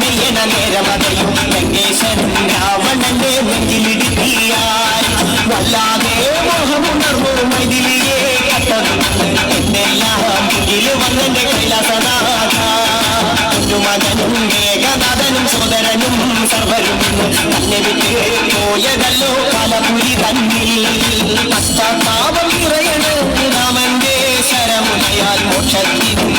അണിയണ നേരമതയും ലങ്കേശ്വരൻ രാവണന്റെ നെഞ്ചിലിടുക്കിയാൽ വല്ലാതെ മോഹമുണർന്നു മതിലിയെ എന്നെല്ലാം ഇതിൽ വന്നെന്റെ കൈലാസനാഥ. മകനും മേഘനാഥനും സോദരനും സർവരും തന്നെ വിട്ട് പോയതല്ലോ കലപുരി തന്നിൽ. പശ്ചാത്താപം നിറയണ രാമന്റെ ശരമുനയാൽ മോക്ഷത്തിനും